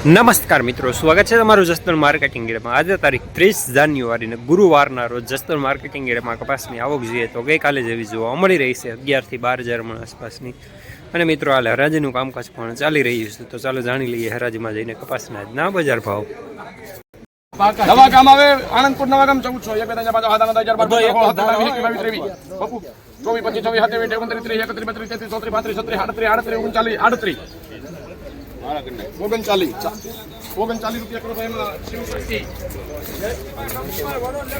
નમસ્કાર મિત્રો સ્વાગત છે તમારું જસદણ માર્કેટિંગ એડમાં આજે તારીખ ત્રીસ જાન્યુઆરીને ગુરુવારના રોજ જસ્તન માર્કેટિંગ એડમાં કપાસની આવક જોઈએ તો ગઈકાલે જેવી જોવા મળી રહી છે અગિયારથી બાર હજાર આસપાસની અને મિત્રો હાલ હરાજીનું કામકાજ પણ ચાલી રહ્યું છે તો ચાલો જાણી લઈએ હરાજીમાં જઈને કપાસના આજના બજાર ભાવ નવા ગામ આવે આણંદપુર નવા ગામ ચૌદસો એક બે ચોવીસ પચીસ ચોવીસ ત્રીસ એકત્રીસ બત્રીસ તેત્રીસ ચોત્રીસ પાંત્રીસ છત્રીસ આડત્રીસ આડત્રીસ ઓગણચાલીસ ઓગણચાલીસ રૂપિયા કરો તો એમાં શિવશક્તિ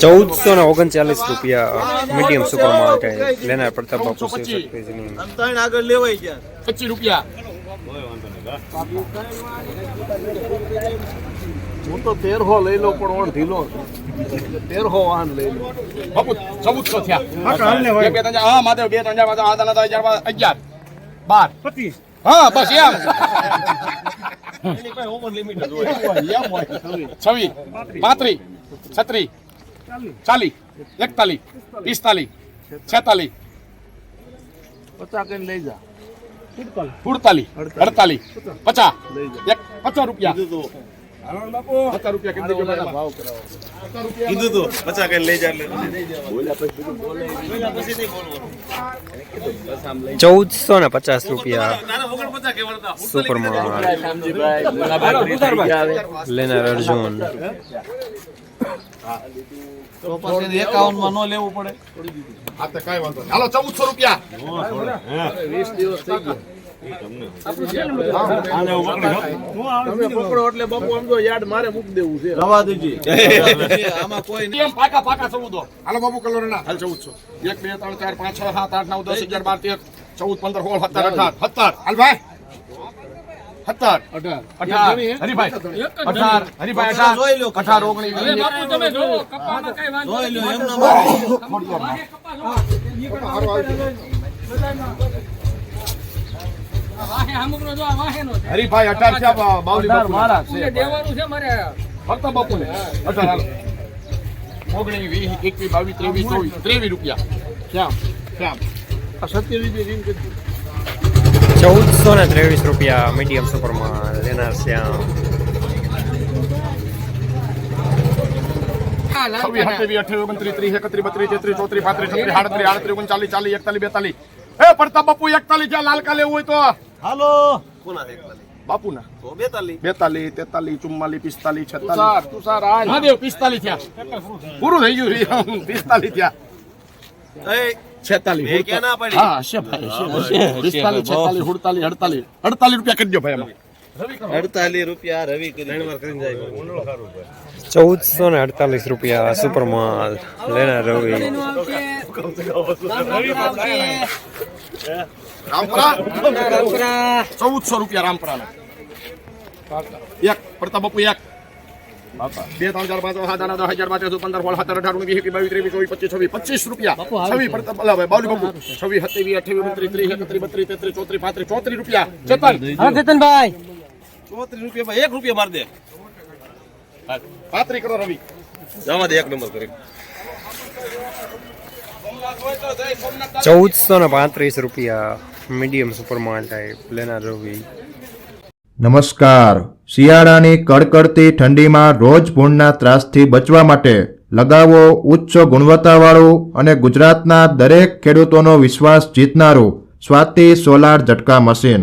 ચૌદસો ને ઓગણચાલીસ રૂપિયા મીડિયમ સુપર માર્કેટ લેનાર પ્રતાપ બાપુ. આગળ લેવાય ગયા. પચીસ રૂપિયા. હું તો તેરહો લઈ લો પણ ઓણ ઢીલો તેરહો વાહન લઈ લો. બપુ ચૌદસો થયા. બે ત્રણ હા માધવ બે ત્રણ હજાર અગિયાર બાર. પચીસ. હા બસ એમ. એની પાસે ઓવર લિમિટ જ હોય. છવ્વીસ. પાંત્રીસ છત્રીસ ચાલીસ એકતાલીસ પિસ્તાલીસ છેતાલીસ પચાસ કઈ લઈ જા. સુડતાલીસ અડતાલીસ પચાસ એક પચાસ રૂપિયા. કીધું તું પચાસ કઈ લઈ ચૌદસો ને પચાસ રૂપિયા. સુપર લેનાર અર્જુન. એકાવનમાં ન લેવું પડે. હાલો ચૌદસો રૂપિયા. વીસ દિવસ થઈ ગયા. તમે પકડો એટલે બાપુ આમ યાદ મારે મૂકી દેવું છે રવા દેજી આમાં કોઈ એમ પાકા પાકા ચૌદો હાલો બાપુ કલર ના ચૌદ છો એક બે ત્રણ ચાર પાંચ છ સાત આઠ નવ દસ અગિયાર બાર તેર ચૌદ પંદર સોળ સત્તર અઢાર સત્તર હાલ ભાઈ સત્તર અઢાર અઢાર અઢાર હરીભાઈ અઢાર જોઈ લો. અઢાર ઓગણીસ વીસ. જોઈ લો એમના માટે હરીભાઈ અઢાર છે બાવલી અઢાર બાપુ મારા છે ફક્ત બાપુ ને અઢાર હાલો. ઓગણીસ વીસ એકવીસ બાવીસ ત્રેવીસ ચોવીસ. ત્રેવીસ રૂપિયા. શ્યામ શ્યામ. આ સત્યાવીસ રીમ કરી ચૌદસો ને ત્રેવીસ રૂપિયા મીડિયમ સુપરમાં લેનાર શ્યામ. છવ્વીસ સત્યાવીસ અઠ્યાવીસ ઓગણત્રીસ ત્રીસ એકત્રીસ બત્રીસ તેત્રીસ ચોત્રીસ પાંત્રીસ છત્રીસ આડત્રીસ આડત્રીસ ઓગણચાલીસ ચાલીસ એકતાલીસ બેતાલીસ. એ પડતા બાપુ એકતાલીસ જ્યાં લાલકા લેવું હોય તો. હાલો. કોના બાપુના. બેતાલી. તેતાલી ચુમ્માલી પિસ્તાલી છતાલી. છેતાલીસ તુષાર થયા. પૂરું થઈ ગયું પિસ્તાલીસ થયા. છેતાલીસ? હા હશે ભાઈ હશે, હશે. પિસ્તાલીસ છેતાલીસ સુડતાલીસ અડતાલીસ અડતાલીસ રૂપિયા કરી દો ભાઈ એમાં અડતાલીસ રૂપિયા રવિ કરી કરીને જાય ચૌદસો ને અડતાલીસ રૂપિયા સુપરમાં લેનાર રવિ. ચૌદસો રૂપિયા રામપરા એક પડતા બપુ એક. બે ત્રણ ચાર પાંચ સાત આઠ નવ, દસ હજાર ચૌદ પંદર સોળ સત્તર અઢાર વીસ એકવીસ બાવીસ ત્રેવીસ ચોવીસ પચીસ છવ્વીસ પચીસ રૂપિયા. છવ્વીસ પડતા ભલા ભાઈ બાવલી બાપુ. છવ્વીસ સત્યાવીસ અઠ્યાવીસ ઓગણત્રીસ ત્રીસ એકત્રીસ બત્રીસ તેત્રીસ ચોત્રીસ પાંત્રીસ ચોત્રીસ રૂપિયા. ચેતન. ચોત્રીસ રૂપિયા એક રૂપિયા માર દે. પાંત્રીસ કરો રવિ. જવા દે એક નંબર કરી. ચૌદસો ને પાંત્રીસ રૂપિયા મીડિયમ સુપરમાં ટાઈપ લેનાર રવિ. નમસ્કાર. શિયાળાની કડકડતી ઠંડીમાં રોજ ભૂણના ત્રાસથી બચવા માટે લગાવો ઉચ્ચ ગુણવત્તાવાળું અને ગુજરાતના દરેક ખેડૂતોનો વિશ્વાસ જીતનારું સ્વાતિ સોલાર ઝટકા મશીન.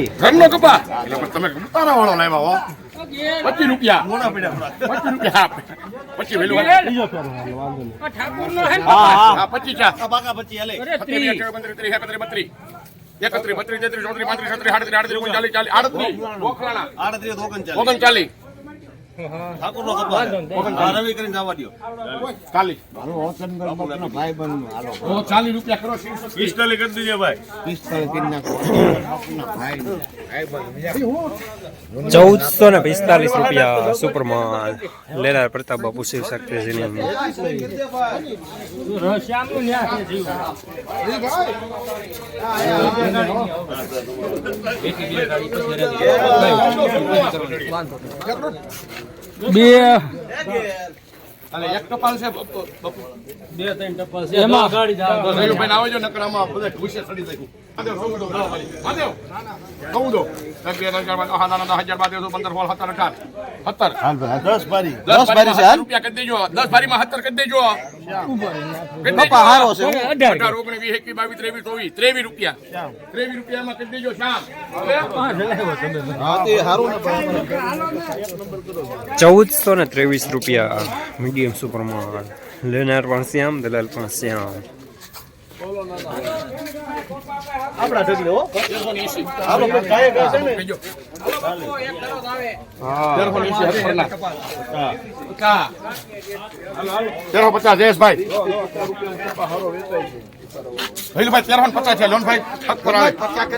ઘરનો કપા. તમે ઉતારા વાળો લાવ્યા હો. પચીસ રૂપિયા. પચીસ રૂપિયા આપે. પચીસ વેલું પચીસ પછી બત્રીસ. એકત્રીસ બત્રીસ તેત્રીસ ચોત્રીસ પાંત્રીસ છત્રીસ આડત્રીસ આડત્રીસ ઓગણચાલીસ ચાલીસ આડત્રીસ આડત્રીસ ઓગણચાલીસ. ઓગણચાલીસ. ઠાકોર નો કપાસ આ રવિ કરીને જવા ચાલીસ ઓ, ચાલીસ રૂપિયા કરો શિવશક્તિ. પિસ્તાલીસ કરી દીજે ભાઈ ચૌદસો ને પિસ્તાલીસ રૂપિયા સુપરમાલ લેનાર પ્રતાપ શક્તિજીની અને એક ટપાલ છે બપુ બપુ. તો રહીલુભાઈ ને આવજો નકર આમાં બધા ભૂસે સડી જાય. આદેવ, સૌદો, ના ભાઈ. આદેવ. સૌદો. એક, બે, ત્રણ, ચાર, પાંચ, છ, સાત, આઠ, નવ, દસ, અગિયાર, બાર, તેર, ચૌદ, પંદર, સોળ, સત્તર, અઢાર. સત્તર. દસ બારી દસ ભારીમાં સત્તર રૂપિયા કરી દેજો. દસ ભારીમાં સત્તર કરી દેજો. કરી દેજો. કપા હારો છે. અઢાર, ઓગણીસ, વીસ, એકવીસ, બાવીસ, ત્રેવીસ, ચોવીસ. ત્રેવીસ રૂપિયા. ત્રેવીસ રૂપિયામાં કરી દેજો શ્યામ. હવે? હા તે હારું ને ચૌદસો ને ત્રેવીસ રૂપિયા મીડિયમ સુપરમાલ લેનાર પણ શ્યામ દલાલ પણ શ્યામ આપડા ઢગલે ભાઈ ભાઈ ને એંસી. હાલો પછી કાંઈ ભાઈ છે ને. તેરસો પચાસ. પચાસ જયેશભાઈ ભાઈ તેરસો પચાસ છે લોનભાઈ સત્તર આવે.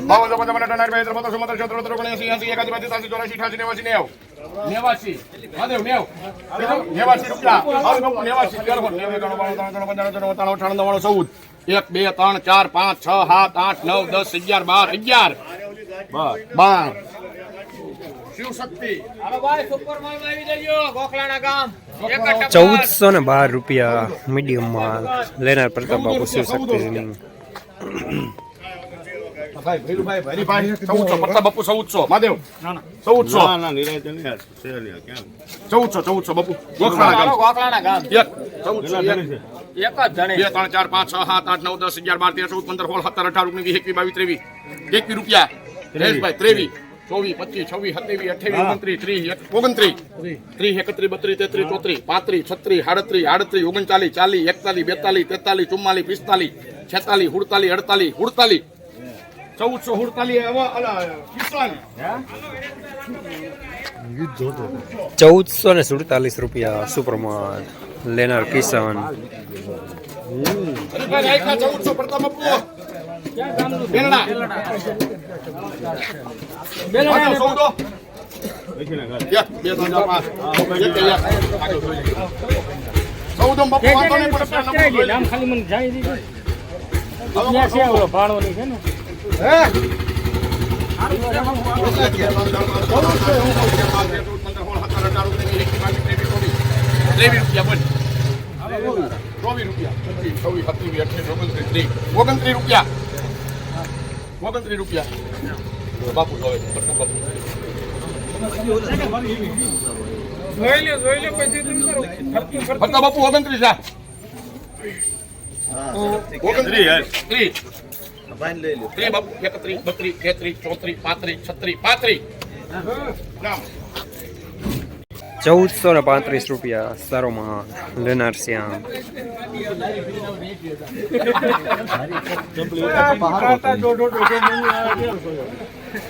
બાવન, ચોપન, નેવાસી, મહાદેવ, નેવું. રૂપિયા. અઠાણું, ચૌદ. એક બે ત્રણ ચાર પાંચ છ સાત આઠ નવ દસ અગિયાર બાર અગિયાર. બાર. ચૌદસો ને બાર રૂપિયા મીડિયમ માલ લેનાર પ્રતાપ બાપુ શિવ શક્તિજીની હરિભાઈ ચૌદસો પ્રતાપ બાપુ ચૌદસો. મહાદેવ ચૌદસો. ના ના નિરાય નહીં આ છે નહીં આ કેમ? ચૌદસો ચૌદસો બાપુ. ગોખલાના ગામ. એક. ચૌદસો એક જણી છે. બે ત્રણ ચાર પાંચ છ સાત આઠ નવ દસ અગિયાર બાર તેર ચૌદ પંદર સોળ સત્તર અઢાર ઓગણીસ વીસ એકવીસ બાવીસ ત્રેવીસ. એકવીસ રૂપિયા. રેશભાઈ ત્રેવીસ. ચોવીસ પચીસ છવ્વીસ સત્યાવીસ અઠ્યાવીસ ઓગણત્રીસ ત્રીસ ઓગણત્રીસ. ત્રીસ. એકત્રીસ બત્રીસ તેત્રીસ ચોત્રીસ પાંત્રીસ છત્રીસ સાડત્રીસ આડત્રીસ ઓગણચાલીસ ચાલીસ એકતાલીસ બેતાલીસ તેતાલીસ ચુમ્માલીસ પિસ્તાલીસ છેતાલીસ હુડતાલીસ અડતાલીસ હુડતાલીસ ચૌદસો ને સુડતાલીસ રૂપિયા સુપ્રમાન લેનાર કિસાન. ચૌદસો પ્રતાપ બાપુ. બેલડા. મહાદેવ જોઈ જોઈ. હે? ઓગણત્રીસ રૂપિયા ઓગણત્રીસ રૂપિયા બાપુ જોવે બાપુ ફરતા બાપુ ઓગણત્રીસ આ ઓગણત્રીસ યાર ત્રીસ ભાઈ લઈ લો બાપુ ચૌદસો ને પાંત્રીસ રૂપિયા સારો લેનાર શ્યામ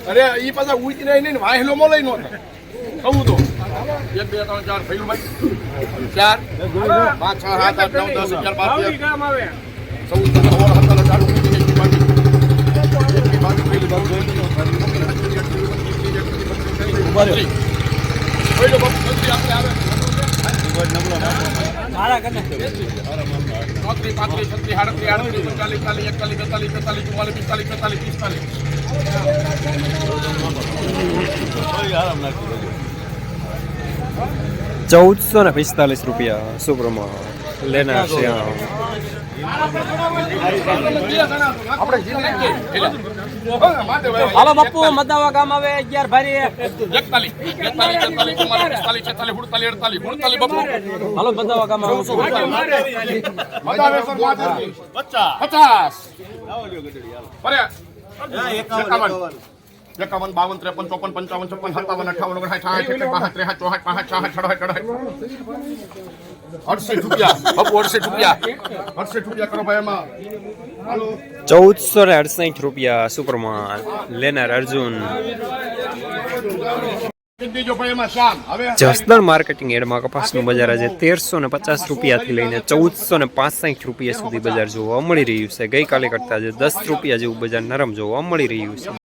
અરે ઈ પાછા ઉચી રહી નહીં વાહેલો મો લઈ નો કહું તો એક બે ત્રણ ચાર ફેલું ભાઈ ચાર પાંચ છ સાત આઠ નવ દસ અગિયાર બાર ચૌદ પંદર સોળ સત્તર અઢાર ઓગણીસ વીસ એકવીસ બાવીસ એકવીસ બાવીસ ત્રેવીસ ચોવીસ પચીસ પહેલો બાપુ જલ્દી આપણે આવે ચોત્રીસ પાંત્રીસ છત્રીસ આડત્રીસ આડત્રીસ ઓગણચાલીસ ચાલીસ એકતાલીસ બેતાલીસ બેતાલીસ ચુમ્માલીસ પિસ્તાલીસ પેતાલીસ પિસ્તાલીસ ચૌદસો ને પિસ્તાલીસ રૂપિયા આપણે જીવ નાખીએ હાલો બાપુ મદાવા ગામ આવે અગિયાર ભારી હાલો મદાવા ગામ આવે. પચાસ. પચાસ. એકાવન. એકાવન. બાવન ત્રેપન ચોપન પંચાવન છપ્પન સત્તાવન અઠાવન ઓગણસાઠ સાઠ એકસઠ બાસઠ ત્રેસઠ ચોસઠ પાસઠ છાસઠ સડસઠ અડસઠ. અડસઠ રૂપિયા. બાપુ અડસઠ રૂપિયા. અડસઠ રૂપિયા કરો ભાઈ એમાં ચૌદસો ને અડસઠ રૂપિયા સુપરમાન લેનાર અર્જુન. જસદણ માર્કેટિંગ એડમાં કપાસનું બજાર આજે તેરસો ને પચાસ રૂપિયાથી લઈને ચૌદસો ને પાંસઠ રૂપિયા સુધી બજાર જોવા મળી રહ્યું છે. ગઈકાલે કરતાં આજે દસ રૂપિયા જેવું બજાર નરમ જોવા મળી રહ્યું છે.